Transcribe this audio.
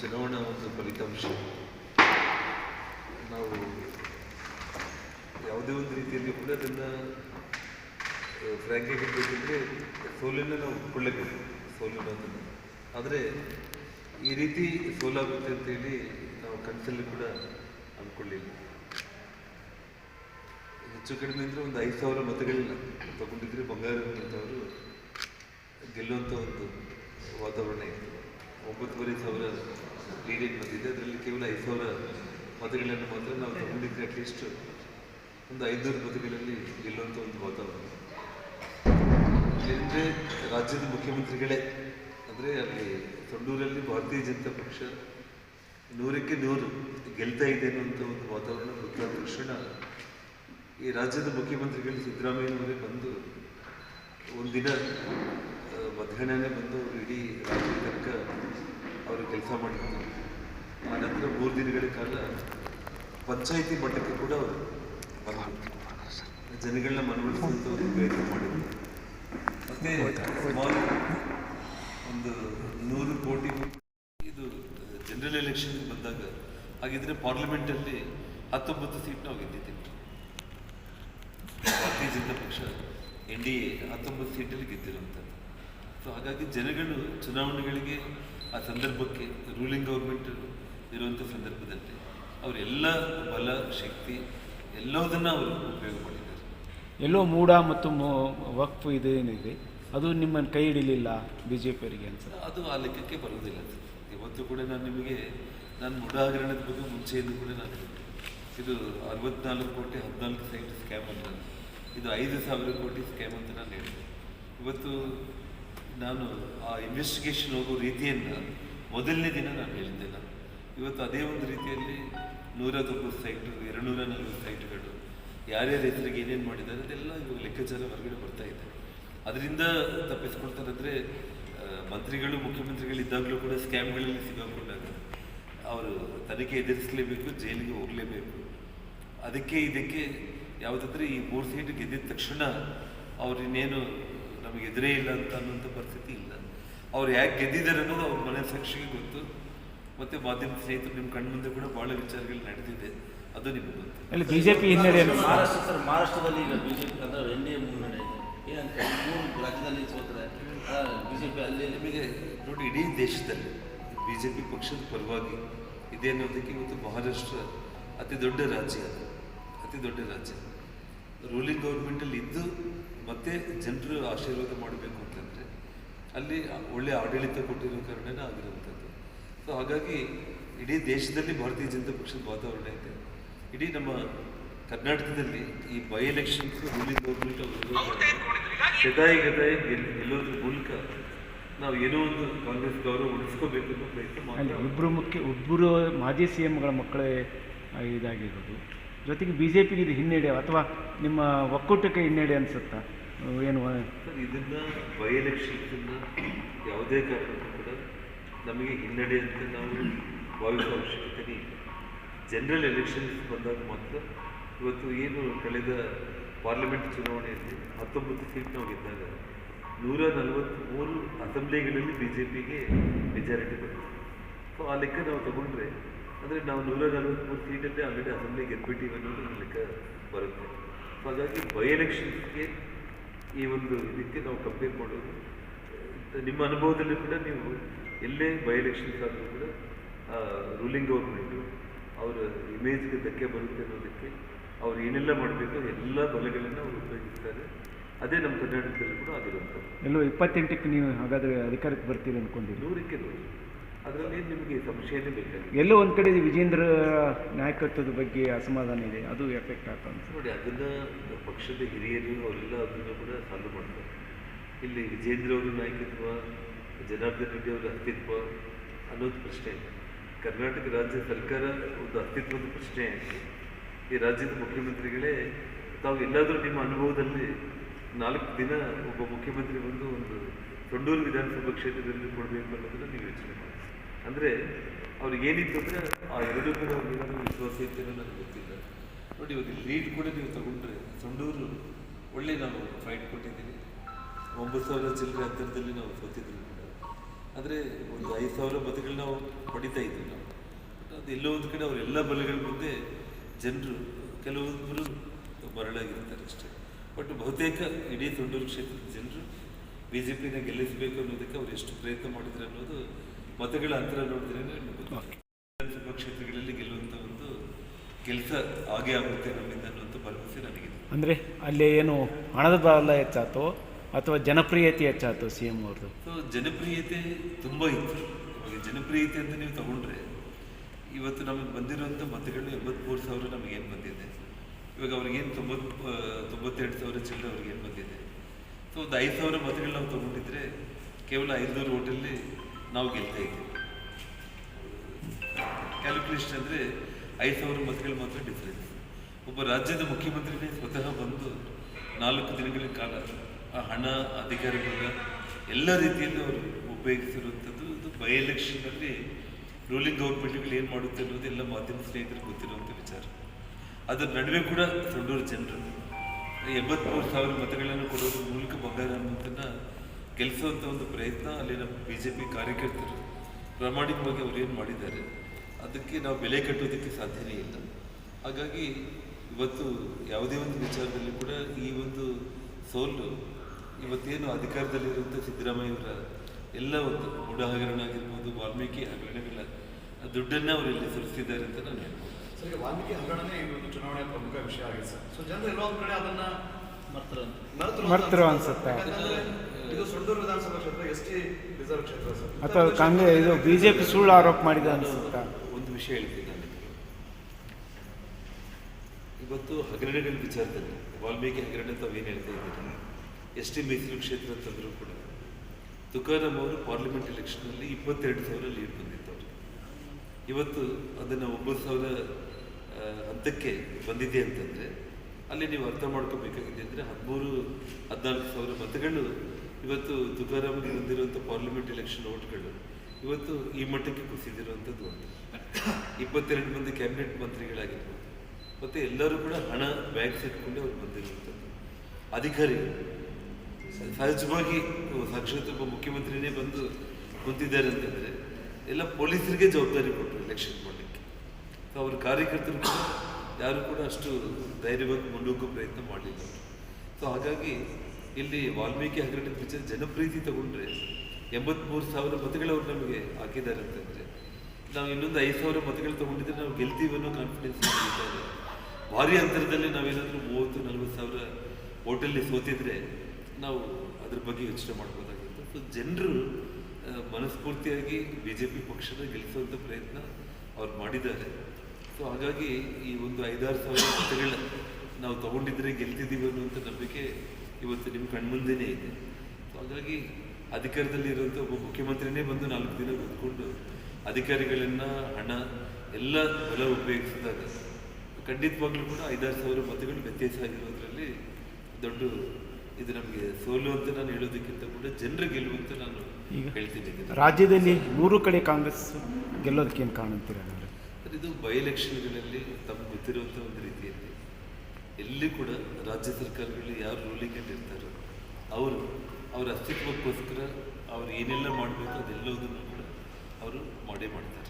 ಚುನಾವಣಾ ಒಂದು ಫಲಿತಾಂಶ. ನಾವು ಯಾವುದೇ ಒಂದು ರೀತಿಯಲ್ಲಿ ಕೂಡ ಅದನ್ನು ಫ್ರ್ಯಾಂಕಾಗಿ ಹೇಳಬೇಕಂದ್ರೆ ಸೋಲನ್ನು ನಾವು ಒಪ್ಕೊಳ್ಳೇಬೇಕು. ಸೋಲನ್ನು ಅದನ್ನು ಆದರೆ ಈ ರೀತಿ ಸೋಲಾಗುತ್ತೆ ಅಂತೇಳಿ ನಾವು ಕನಸಲ್ಲಿ ಕೂಡ ಅಂದ್ಕೊಳ್ಳಿಲ್ಲ ಹೆಚ್ಚು ಕಡಿಮೆ ಅಂದರೆ ಒಂದು ಐದು ಸಾವಿರ ಮತಗಳನ್ನ ತಗೊಂಡಿದ್ರೆ ಬಂಗಾರದಂಥವರು ಗೆಲ್ಲುವಂಥ ಒಂದು ವಾತಾವರಣ ಇತ್ತು. ಒಂಬತ್ತುವರೆ ಸಾವಿರ ಲೀಡಿಂಗ್ ಬಂದಿದೆ. ಅದರಲ್ಲಿ ಕೇವಲ ಐದು ಸಾವಿರ ಮತಗಳನ್ನು ಮಾತ್ರ ನಾವು ತಗೊಂಡಿದ್ದೆ ಅಟ್ಲೀಸ್ಟ್ ಒಂದು ಐದುನೂರು ಮತಗಳಲ್ಲಿ ಗೆಲ್ಲುವಂಥ ಒಂದು ವಾತಾವರಣ. ಇಲ್ಲಿಂದ್ರೆ ರಾಜ್ಯದ ಮುಖ್ಯಮಂತ್ರಿಗಳೇ, ಅಂದರೆ ಅಲ್ಲಿ ತೊಂಡೂರಲ್ಲಿ ಭಾರತೀಯ ಜನತಾ ಪಕ್ಷ ನೂರಕ್ಕೆ ನೂರು ಗೆಲ್ತಾ ಇದೆ ಅನ್ನುವಂಥ ಒಂದು ವಾತಾವರಣ ಗೊತ್ತಾದ ತಕ್ಷಣ ಈ ರಾಜ್ಯದ ಮುಖ್ಯಮಂತ್ರಿಗಳು ಸಿದ್ದರಾಮಯ್ಯನವರೇ ಬಂದು ಒಂದಿನ ಮಧ್ಯಾಹ್ನನೇ ಬಂದು ಇಡೀ ರಾತ್ರಿ ತನಕ ಅವರು ಕೆಲಸ ಮಾಡಿದ್ರು. ಆ ನಂತರ ಮೂರು ದಿನಗಳ ಕಾಲ ಪಂಚಾಯಿತಿ ಮಟ್ಟಕ್ಕೆ ಕೂಡ ಅವರು ಜನಗಳನ್ನ ಮನವೊಲಿಸುವಂಥ ಒಂದು ಪ್ರಯತ್ನ ಮಾಡಿದ್ರು. ಮತ್ತೆ ಸುಮಾರು ಒಂದು ನೂರು ಕೋಟಿ ಇದು ಜನರಲ್ ಎಲೆಕ್ಷನ್ ಬಂದಾಗ ಹಾಗಿದ್ರೆ ಪಾರ್ಲಿಮೆಂಟಲ್ಲಿ ಹತ್ತೊಂಬತ್ತು ಸೀಟ್ ನಾವು ಗೆದ್ದಿದ್ದೀವಿ ಭಾರತೀಯ ಜನತಾ ಪಕ್ಷ ಎನ್ ಡಿ ಎ ಹತ್ತೊಂಬತ್ತು ಸೀಟಲ್ಲಿ ಗೆದ್ದಿರುವಂಥದ್ದು. ಸೊ ಹಾಗಾಗಿ ಜನಗಳು ಚುನಾವಣೆಗಳಿಗೆ ಆ ಸಂದರ್ಭಕ್ಕೆ ರೂಲಿಂಗ್ ಗೌರ್ಮೆಂಟ್ ಇರುವಂಥ ಸಂದರ್ಭದಲ್ಲಿ ಅವರೆಲ್ಲ ಬಲ ಶಕ್ತಿ ಎಲ್ಲೋದನ್ನು ಅವರು ಉಪಯೋಗ ಮಾಡಿದ್ದಾರೆ ಎಲ್ಲೋ ಮೂಡ ಮತ್ತು ವಕ್ಫ್ ಇದೇನಿದೆ ಅದು ನಿಮ್ಮನ್ನು ಕೈ ಹಿಡಿಲಿಲ್ಲ ಬಿ ಜೆ ಪಿಯವರಿಗೆ ಅನ್ಸುತ್ತೆ ಅದು ಆ ಲೆಕ್ಕಕ್ಕೆ ಬರುವುದಿಲ್ಲ ಅದು. ಇವತ್ತು ಕೂಡ ನಾನು ನಿಮಗೆ ನಾನು ಮುಡ ಹಗರಣದ ಬಗ್ಗೆ ಮುಂಚೆಯಿಂದ ಕೂಡ ನಾನು. ಇದು ಅರವತ್ನಾಲ್ಕು ಕೋಟಿ ಹದಿನಾಲ್ಕು ಸೈಟ್ ಸ್ಕ್ಯಾಮ್ ಅಂತ ಇದು ಐದು ಸಾವಿರ ಕೋಟಿ ಸ್ಕ್ಯಾಮ್ ಅಂತ ನಾನು ಹೇಳಿದೆ ಇವತ್ತು ನಾನು ಆ ಇನ್ವೆಸ್ಟಿಗೇಷನ್ ಹೋಗೋ ರೀತಿಯನ್ನು ಮೊದಲನೇ ದಿನ ನಾನು ಹೇಳಿದ್ದೆ ನಾನು. ಇವತ್ತು ಅದೇ ಒಂದು ರೀತಿಯಲ್ಲಿ ನೂರ ತೊಂಬತ್ತು ಸೈಟು ಎರಡುನೂರ ನಲ್ವತ್ತು ಸೈಟ್ಗಳು ಯಾರ್ಯಾರ ರೈತರಿಗೆ ಏನೇನು ಮಾಡಿದ್ದಾರೆ ಅದೆಲ್ಲ ಇವಾಗ ಲೆಕ್ಕಾಚಾರ ಹೊರಗಡೆ ಬರ್ತಾ ಇದೆ. ಅದರಿಂದ ತಪ್ಪಿಸ್ಕೊಳ್ತಾರಂದರೆ ಮಂತ್ರಿಗಳು, ಮುಖ್ಯಮಂತ್ರಿಗಳು ಇದ್ದಾಗಲೂ ಕೂಡ ಸ್ಕ್ಯಾಮ್ಗಳಲ್ಲಿ ಸಿಗಾಕೊಂಡಾಗ ಅವರು ತನಿಖೆ ಎದುರಿಸಲೇಬೇಕು, ಜೈಲಿಗೆ ಹೋಗಲೇಬೇಕು. ಅದಕ್ಕೆ ಇದಕ್ಕೆ ಯಾವುದಾದ್ರೆ ಈ ಮೂರು ಸೀಟ್ ಗೆದ್ದಿದ ತಕ್ಷಣ ಅವ್ರು ಇನ್ನೇನು ನಮಗೆ ಎದುರೇ ಇಲ್ಲ ಅಂತ ಅನ್ನೋಂಥ ಪರಿಸ್ಥಿತಿ ಇಲ್ಲ. ಅವ್ರು ಯಾಕೆ ಗೆದ್ದಿದ್ದಾರೆ ಅನ್ನೋದು ಅವ್ರ ಮನೆ ಸಾಕ್ಷಿಗೆ ಗೊತ್ತು. ಮತ್ತೆ ಮಾಧ್ಯಮ ಸ್ನೇಹಿತರು ನಿಮ್ಮ ಕಣ್ಮುಂದೆ ಕೂಡ ಭಾಳ ವಿಚಾರಗಳು ನಡೆದಿದೆ. ಅದು ನಿಮಗೆ ಗೊತ್ತು. ಅಲ್ಲಿ ಬಿ ಜೆ ಪಿ ಹಿನ್ನಡೆ ಮಹಾರಾಷ್ಟ್ರ ಸರ್ ಮಹಾರಾಷ್ಟ್ರದಲ್ಲಿ ಈಗ ಬಿಜೆಪಿ ಅಂದ್ರೆ ಎನ್ ಡಿ ಎ ಮುನ್ನಡೆ. ಇದೆ ಏನಂತ ಮೂರು ರಾಜ್ಯದಲ್ಲಿ ಸೋತ್ರೆ ಬಿಜೆಪಿ ಅಲ್ಲಿ ನಿಮಗೆ ನೋಡಿ ಇಡೀ ದೇಶದಲ್ಲಿ ಬಿ ಜೆ ಪಿ ಪಕ್ಷದ ಪರವಾಗಿ ಇದೆ ಅನ್ನೋದಕ್ಕೆ ಇವತ್ತು ಮಹಾರಾಷ್ಟ್ರ ಅತಿ ದೊಡ್ಡ ರಾಜ್ಯ ಅದು. ಅತಿ ದೊಡ್ಡ ರಾಜ್ಯ. ರೂಲಿಂಗ್ ಗೌರ್ಮೆಂಟಲ್ಲಿ ಇದ್ದು ಮತ್ತೆ ಜನರು ಆಶೀರ್ವಾದ ಮಾಡಬೇಕು ಅಂತಂದರೆ ಅಲ್ಲಿ ಒಳ್ಳೆಯ ಆಡಳಿತ ಕೊಟ್ಟಿರೋ ಕಾರಣನ ಆಗಿರುವಂಥದ್ದು. ಸೊ ಹಾಗಾಗಿ ಇಡೀ ದೇಶದಲ್ಲಿ ಭಾರತೀಯ ಜನತಾ ಪಕ್ಷದ ವಾತಾವರಣ ಇದೆ. ಇಡೀ ನಮ್ಮ ಕರ್ನಾಟಕದಲ್ಲಿ ಈ ಬೈ ಎಲೆಕ್ಷನ್ಸ್ ಮುಂದಿನ ಗೌರ್ಮೆಂಟ್ ಗದಾಯಿ ಗದಾಯಿ ಗೆಲ್ ಗೆಲ್ಲೋದ್ರ ಮೂಲಕ ನಾವು ಏನೋ ಒಂದು ಕಾಂಗ್ರೆಸ್ ಗೌರವ ಉಳಿಸ್ಕೋಬೇಕು ಅನ್ನೋ ಪ್ರಯತ್ನ ಮಾಡಿ ಒಬ್ಬರು ಮುಖ್ಯ ಒಬ್ಬರು ಮಾಜಿ ಸಿ ಎಂಗಳ ಮಕ್ಕಳೇ ಇದಾಗಿರೋದು. ಜೊತೆಗೆ ಬಿ ಜೆ ಪಿಗೆ ಇದು ಹಿನ್ನಡೆ ಅಥವಾ ನಿಮ್ಮ ಒಕ್ಕೂಟಕ್ಕೆ ಹಿನ್ನಡೆ ಅನಿಸುತ್ತಾ? ಏನು ಸರ್, ಇದನ್ನ ಬೈ ಎಲೆಕ್ಷನ್ ಯಾವುದೇ ಕಾರಣಕ್ಕೂ ಕೂಡ ನಮಗೆ ಹಿನ್ನಡೆ ಅಂತ ನಾವು ಭಾವಿಸುವ ಅವಶ್ಯಕತೆ ಇಲ್ಲ. ಜನರಲ್ ಎಲೆಕ್ಷನ್ಸ್ ಬಂದಾಗ ಮಾತ್ರ ಇವತ್ತು ಏನು ಕಳೆದ ಪಾರ್ಲಿಮೆಂಟ್ ಚುನಾವಣೆಯಲ್ಲಿ ಹತ್ತೊಂಬತ್ತು ಸೀಟ್ ನಾವು ಗೆದ್ದಾಗ ನೂರ ನಲವತ್ತ್ಮೂರು ಅಸೆಂಬ್ಲಿಗಳಲ್ಲಿ ಬಿ ಜೆ ಪಿಗೆ ಮೆಜಾರಿಟಿ ಬಂತು. ಸೊ ಆ ಲೆಕ್ಕ ನಾವು ತಗೊಂಡ್ರೆ ಅಂದರೆ ನಾವು ನೂರ ನಲವತ್ತ್ಮೂರು ಸೀಟಲ್ಲೇ ಆಲ್ರೆಡಿ ಅಸೆಂಬ್ಲಿ ಗೆದ್ಬಿಟ್ಟಿವಿ ಅನ್ನೋದು ಲೆಕ್ಕ ಬರುತ್ತೆ. ಸೊ ಹಾಗಾಗಿ ಬೈ ಎಲೆಕ್ಷನ್ಸ್ಗೆ ಈ ಒಂದು ಇದಕ್ಕೆ ನಾವು ಕಂಪೇರ್ ಮಾಡೋದು ನಿಮ್ಮ ಅನುಭವದಲ್ಲಿ ಕೂಡ ನೀವು ಎಲ್ಲೇ ಬೈ ಎಲೆಕ್ಷನ್ಸ್ ಆದರೂ ಕೂಡ ರೂಲಿಂಗ್ ಗೌರ್ಮೆಂಟು ಅವರ ಇಮೇಜ್ಗೆ ಧಕ್ಕೆ ಬರುತ್ತೆ ಅನ್ನೋದಕ್ಕೆ ಅವ್ರು ಏನೆಲ್ಲ ಮಾಡಬೇಕು ಎಲ್ಲ ಬಲೆಗಳನ್ನು ಅವರು ಉಪಯೋಗಿಸ್ತಾರೆ. ಅದೇ ನಮ್ಮ ಕರ್ನಾಟಕದಲ್ಲಿ ಕೂಡ ಆಗಿರುವಂಥದ್ದು. ಎಲ್ಲೋ ಇಪ್ಪತ್ತೆಂಟಕ್ಕೆ ನೀವು ಹಾಗಾದರೆ ಅಧಿಕಾರಕ್ಕೆ ಬರ್ತೀರಿ ಅಂದ್ಕೊಂಡಿರಿ ನೂರಕ್ಕೆ ನೂರು. ಅದರಲ್ಲಿ ನಿಮಗೆ ಸಂಶಯನೇ ಬೇಕಾಗಿಲ್ಲ ಎಲ್ಲೋ ಒಂದು ಕಡೆ ವಿಜೇಂದ್ರ ನಾಯಕತ್ವದ ಬಗ್ಗೆ ಅಸಮಾಧಾನ ಇದೆ ಅದು ಎಫೆಕ್ಟ್ ಆಗ್ತಾ ನೋಡಿ ಅದನ್ನ ಪಕ್ಷದ ಹಿರಿಯರು ಅವರೆಲ್ಲ ಅದನ್ನು ಕೂಡ ಸಾಲ್ವ್ ಮಾಡ್ತಾರೆ. ಇಲ್ಲಿ ವಿಜೇಂದ್ರ ಅವರ ನಾಯಕತ್ವ ಜನಾರ್ದನ್ ರೆಡ್ಡಿ ಅವರ ಅಸ್ತಿತ್ವ ಅನ್ನೋದು ಪ್ರಶ್ನೆ ಕರ್ನಾಟಕ ರಾಜ್ಯ ಸರ್ಕಾರ ಒಂದು ಅಸ್ತಿತ್ವದ ಪ್ರಶ್ನೆ ಈ ರಾಜ್ಯದ ಮುಖ್ಯಮಂತ್ರಿಗಳೇ ತಾವು ಎಲ್ಲಾದರೂ ನಿಮ್ಮ ಅನುಭವದಲ್ಲಿ ನಾಲ್ಕು ದಿನ ಒಬ್ಬ ಮುಖ್ಯಮಂತ್ರಿ ಬಂದು ಒಂದು ತೊಂಡೂರು ವಿಧಾನಸಭಾ ಕ್ಷೇತ್ರದಲ್ಲಿ ಕೊಡಬೇಕು ಅನ್ನೋದನ್ನು ನೀವು ಯೋಚನೆ ಮಾಡಿ ಅಂದರೆ ಅವ್ರಿಗೆ ಏನಿತ್ತು ಅಂದರೆ ಆ ಎರಡು ಕಡೆ ಅವ್ರಿಗೇನಾದ್ರೂ ವಿಶ್ವಾಸ ಅನ್ನೋದು ನನಗೆ ಗೊತ್ತಿಲ್ಲ. ನೋಡಿ ಇವತ್ತು ಲೀಡ್ ಕೂಡ ನೀವು ತಗೊಂಡ್ರೆ ಸಂಡೂರು ಒಳ್ಳೆ ನಾವು ಫೈಟ್ ಕೊಟ್ಟಿದ್ದೀವಿ. ಒಂಬತ್ತು ಸಾವಿರ ಚಿಲ್ಲರೆ ಅಂತರದಲ್ಲಿ ನಾವು ಸೋತಿದ್ವಿ ಆದರೆ ಒಂದು ಐದು ಸಾವಿರ ಮತಗಳು ನಾವು ಪಡಿತಾ ಇದ್ವಿ ನಾವು. ಅದು ಎಲ್ಲೋ ಒಂದು ಕಡೆ ಅವರೆಲ್ಲ ಬಲಗಳ ಮುಂದೆ ಜನರು, ಕೆಲವೊಬ್ಬರು ಮರಳಾಗಿರ್ತಾರೆ ಅಷ್ಟೇ. ಬಟ್ ಬಹುತೇಕ ಇಡೀ ತೊಂಡೂರು ಕ್ಷೇತ್ರದ ಜನರು ಬಿ ಜೆ ಪಿನ ಗೆಲ್ಲಿಸಬೇಕು ಅನ್ನೋದಕ್ಕೆ ಅವ್ರು ಎಷ್ಟು ಪ್ರಯತ್ನ ಮಾಡಿದ್ರು ಅನ್ನೋದು ಮತಗಳ ಅಂತರ ನೋಡಿದ್ರೆ ವಿಧಾನಸಭಾ ಕ್ಷೇತ್ರಗಳಲ್ಲಿ ಗೆಲ್ಲುವಂಥ ಒಂದು ಕೆಲಸ ಆಗೇ ಆಗುತ್ತೆ ನಮ್ಮಿಂದ ಅನ್ನುವಂಥ ಭರವಸೆ ನನಗಿದೆ. ಅಂದರೆ ಅಲ್ಲಿ ಏನು ಹಣದ ಬಲ ಹೆಚ್ಚಾತೋ ಅಥವಾ ಜನಪ್ರಿಯತೆ ಹೆಚ್ಚಾತೋ ಸಿ ಎಂ ಅವ್ರದ್ದು? ಸೊ ಜನಪ್ರಿಯತೆ ತುಂಬ ಇತ್ತು. ಇವಾಗ ಜನಪ್ರಿಯತೆ ಅಂತ ನೀವು ತಗೊಂಡ್ರೆ ಇವತ್ತು ನಮಗೆ ಬಂದಿರುವಂಥ ಮತಗಳು ಎಂಬತ್ಮೂರು ಸಾವಿರ ನಮಗೇನು ಬಂದಿದೆ? ಇವಾಗ ಅವ್ರಿಗೇನು ತೊಂಬತ್ ತೊಂಬತ್ತೆರಡು ಸಾವಿರ ಚಿಲ್ಲರೆ ಅವ್ರಿಗೇನು ಬಂದಿದೆ? ಸೊ ಒಂದು ಐದು ಸಾವಿರ ಮತಗಳು ನಾವು ತಗೊಂಡಿದ್ರೆ ಕೇವಲ ಐದುನೂರು ಓಟಲ್ಲಿ ನಾವು ಗೆಲ್ತಾ ಇದ್ದೀವಿ. ಕ್ಯಾಲ್ಕುಲೇಷನ್ ಅಂದರೆ ಐದು ಸಾವಿರ ಮತಗಳು ಮಾತ್ರ ಡಿಫ್ರೆನ್ಸ್ ಒಬ್ಬ ರಾಜ್ಯದ ಮುಖ್ಯಮಂತ್ರಿನೇ ಸ್ವತಃ ಬಂದು ನಾಲ್ಕು ದಿನಗಳ ಕಾಲ ಆ ಹಣ ಅಧಿಕಾರಿಗಳ ಎಲ್ಲ ರೀತಿಯಲ್ಲಿ ಅವರು ಉಪಯೋಗಿಸಿರುವಂಥದ್ದು ಇದು ಬೈ ಎಲೆಕ್ಷನ್ನಲ್ಲಿ ರೂಲಿಂಗ್ ಗೌರ್ಮೆಂಟ್ಗಳು ಏನು ಮಾಡುತ್ತೆ ಅನ್ನೋದು ಎಲ್ಲ ಮಾಧ್ಯಮ ಸ್ನೇಹಿತರು ಗೊತ್ತಿರುವಂಥ ವಿಚಾರ. ಅದರ ನಡುವೆ ಕೂಡ ಸಂಡೂರು ಜನರು. ಎಂಬತ್ಮೂರು ಸಾವಿರ ಮತಗಳನ್ನು ಕೊಡೋದ್ರ ಮೂಲಕ ಬಂಗಾರ ಅನ್ನೋದನ್ನ ಗೆಲ್ಲಿಸುವಂಥ ಒಂದು ಪ್ರಯತ್ನ ಅಲ್ಲಿನ ಬಿ ಜೆ ಪಿ ಕಾರ್ಯಕರ್ತರು ಪ್ರಾಮಾಣಿಕವಾಗಿ ಅವ್ರು ಏನು ಮಾಡಿದ್ದಾರೆ ಅದಕ್ಕೆ ನಾವು ಬೆಲೆ ಕಟ್ಟೋದಕ್ಕೆ ಸಾಧ್ಯನೇ ಇಲ್ಲ. ಹಾಗಾಗಿ ಇವತ್ತು ಯಾವುದೇ ಒಂದು ವಿಚಾರದಲ್ಲಿ ಕೂಡ ಈ ಒಂದು ಸೋಲು ಇವತ್ತೇನು ಅಧಿಕಾರದಲ್ಲಿರುವಂಥ ಸಿದ್ದರಾಮಯ್ಯವರ ಎಲ್ಲ ಒಂದು ಮೂಢ ಹಗರಣ ಆಗಿರ್ಬೋದು ವಾಲ್ಮೀಕಿ ಹಗರಣಗಳ ದುಡ್ಡನ್ನು ಅವರು ಇಲ್ಲಿ ಸುರಿಸಿದ್ದಾರೆ ಅಂತ ನಾನು ಹೇಳ್ಬೋದು. ಸರ್ ವಾಲ್ಮೀಕಿ ಹಗರಣನೇ ಈ ಒಂದು ಚುನಾವಣೆಯ ಪ್ರಮುಖ ವಿಷಯ ಆಗಿದೆ ಸರ್. ಸೊ ಜನರು ಎಲ್ಲೋ ಒಂದ್ ಕಡೆ ಅದನ್ನ ಮರೆತರು ಮರೆತರು ಅನ್ಸುತ್ತೆ. ಯಾಕಂದ್ರೆ ಇದು ಸುಂದೂರು ವಿಧಾನಸಭಾ ಕ್ಷೇತ್ರ ಎಸ್ ಟಿ ರಿಸರ್ವ್ ಕ್ಷೇತ್ರ ಸರ್. ಅಥವಾ ಕಾಂಗ್ರೆಸ್ ಇದು ಬಿಜೆಪಿ ಜೆ ಪಿ ಸುಳ್ಳು ಆರೋಪ ಮಾಡಿದೆ ಅನ್ಸುತ್ತಾ? ಒಂದು ವಿಷಯ ಹೇಳ್ತೀನಿ ನಾನು ಇವತ್ತು ಹಗರಣಗಳ ವಿಚಾರದಲ್ಲಿ ವಾಲ್ಮೀಕಿ ಹಗರಣ ತಾವೇನು ಹೇಳ್ತಾ ಇದ್ದೀರಿ? ಎಸ್ ಟಿ ಮೀಸಲು ಕ್ಷೇತ್ರ ಅಂತಂದ್ರೂ ಕೂಡ ತುಕಾರಾಮ್ ಅವರು ಪಾರ್ಲಿಮೆಂಟ್ ಎಲೆಕ್ಷನಲ್ಲಿ ಇಪ್ಪತ್ತೆರಡು ಸಾವಿರ ಲೀಡ್ ಬಂದಿದ್ದವರು. ಇವತ್ತು ಅದನ್ನು ಒಂಬತ್ತು ಸಾವಿರ ಹಂತಕ್ಕೆ ಬಂದಿದೆ ಅಂತಂದರೆ ಅಲ್ಲಿ ನೀವು ಅರ್ಥ ಮಾಡ್ಕೋಬೇಕಾಗಿದೆ ಅಂದರೆ ಹದಿಮೂರು ಹದಿನಾಲ್ಕು ಸಾವಿರ ಮತಗಳು ಇವತ್ತು ತುಕಾರಾಮ್ಗೆ ಬಂದಿರುವಂಥ ಪಾರ್ಲಿಮೆಂಟ್ ಎಲೆಕ್ಷನ್ ಓಟ್ಗಳು ಇವತ್ತು ಈ ಮಟ್ಟಕ್ಕೆ ಕುಸಿದಿರುವಂಥದ್ದು ಒಂದು. ಇಪ್ಪತ್ತೆರಡು ಮಂದಿ ಕ್ಯಾಬಿನೆಟ್ ಮಂತ್ರಿಗಳಾಗಿರ್ಬೋದು, ಮತ್ತು ಎಲ್ಲರೂ ಕೂಡ ಹಣ ಬ್ಯಾಗ್ ಸೇರಿಕೊಂಡು ಅವ್ರು ಬಂದಿರುವಂಥದ್ದು. ಅಧಿಕಾರಿಗಳು, ಸಹಜವಾಗಿ ಸಾಕ್ಷಾತ್ ಒಬ್ಬ ಮುಖ್ಯಮಂತ್ರಿನೇ ಬಂದು ಕುಂತಿದ್ದಾರೆ ಅಂತಂದರೆ, ಎಲ್ಲ ಪೊಲೀಸರಿಗೆ ಜವಾಬ್ದಾರಿ ಕೊಟ್ಟರು ಎಲೆಕ್ಷನ್ ಮಾಡಲಿಕ್ಕೆ. ಸೊ ಅವ್ರ ಕಾರ್ಯಕರ್ತರು ಯಾರು ಕೂಡ ಅಷ್ಟು ಧೈರ್ಯವಾಗಿ ಮುಂದೋಗೋ ಪ್ರಯತ್ನ ಮಾಡಲಿಲ್ಲ. ಸೊ ಹಾಗಾಗಿ ಇಲ್ಲಿ ವಾಲ್ಮೀಕಿ ಹಗರಣದ ವಿಚಾರ ಜನಪ್ರೀತಿ ತಗೊಂಡ್ರೆ ಎಂಬತ್ಮೂರು ಸಾವಿರ ಮತಗಳು ಅವ್ರು ನಮಗೆ ಹಾಕಿದ್ದಾರೆ ಅಂತಂದರೆ ನಾವು ಇನ್ನೊಂದು ಐದು ಸಾವಿರ ಮತಗಳು ತಗೊಂಡಿದ್ರೆ ನಾವು ಗೆಲ್ತೀವಿ ಅನ್ನೋ ಕಾನ್ಫಿಡೆನ್ಸ್ ಇದೆ ಭಾರಿ ಅಂತರದಲ್ಲಿ ನಾವೇನಾದರೂ ಮೂವತ್ತು, ನಲ್ವತ್ತು ಸಾವಿರ ಓಟಲ್ಲಿ ಸೋತಿದ್ರೆ ನಾವು ಅದ್ರ ಬಗ್ಗೆ ಯೋಚನೆ ಮಾಡ್ಬೋದಾಗಿತ್ತು ಸೊ ಜನರು ಮನಸ್ಫೂರ್ತಿಯಾಗಿ ಬಿ ಜೆ ಪಿ ಪಕ್ಷನ ಗೆಲ್ಲಿಸುವಂಥ ಪ್ರಯತ್ನ ಅವ್ರು ಮಾಡಿದ್ದಾರೆ. ಸೊ ಹಾಗಾಗಿ ಈ ಒಂದು ಐದಾರು ಸಾವಿರ ಮತಗಳ ನಾವು ತಗೊಂಡಿದ್ರೆ ಗೆಲ್ತಿದ್ದೀವಿ ಅನ್ನುವಂಥ ನಂಬಿಕೆ ಇವತ್ತು ನಿಮ್ಮ ಕಣ್ಮುಂದೆನೇ ಇದೆ. ಸೊ ಹಾಗಾಗಿ ಅಧಿಕಾರದಲ್ಲಿ ಇರುವಂಥ ಒಬ್ಬ ಮುಖ್ಯಮಂತ್ರಿನೇ ಬಂದು ನಾಲ್ಕು ದಿನ ಕೂತ್ಕೊಂಡು ಅಧಿಕಾರಿಗಳನ್ನ ಹಣ ಎಲ್ಲ ಬಲ ಉಪಯೋಗಿಸಿದಾಗ ಖಂಡಿತವಾಗ್ಲೂ ಕೂಡ ಐದಾರು ಸಾವಿರ ಮತಗಳು ವ್ಯತ್ಯಾಸ ಆಗಿರೋದ್ರಲ್ಲಿ ದೊಡ್ಡ ಇದು ನಮಗೆ ಸೋಲು ಅಂತ ನಾನು ಹೇಳೋದಕ್ಕಿಂತ ಕೂಡ ಜನರು ಗೆಲ್ಲುವಂತ ನಾನು ಈಗ ಹೇಳ್ತೀನಿ ರಾಜ್ಯದಲ್ಲಿ ಮೂರು ಕಡೆ ಕಾಂಗ್ರೆಸ್ ಗೆಲ್ಲೋದಕ್ಕೆ ಏನು ಕಾಣುತ್ತೀರ ಇದು ಬೈ ಎಲೆಕ್ಷನ್ಗಳಲ್ಲಿ ತಮ್ಗೆ ಗೊತ್ತಿರುವಂಥ ಒಂದು ರೀತಿಯಲ್ಲಿ ಎಲ್ಲಿ ಕೂಡ ರಾಜ್ಯ ಸರ್ಕಾರಗಳು ಯಾರು ರೂಲಿಂಗ್ ಇರ್ತಾರೋ ಅವರು ಅವರ ಅಸ್ತಿತ್ವಕ್ಕೋಸ್ಕರ ಅವ್ರು ಏನೆಲ್ಲ ಮಾಡಬೇಕು ಅದೆಲ್ಲದನ್ನು ಕೂಡ ಅವರು ಮಾಡೇ ಮಾಡ್ತಾರೆ.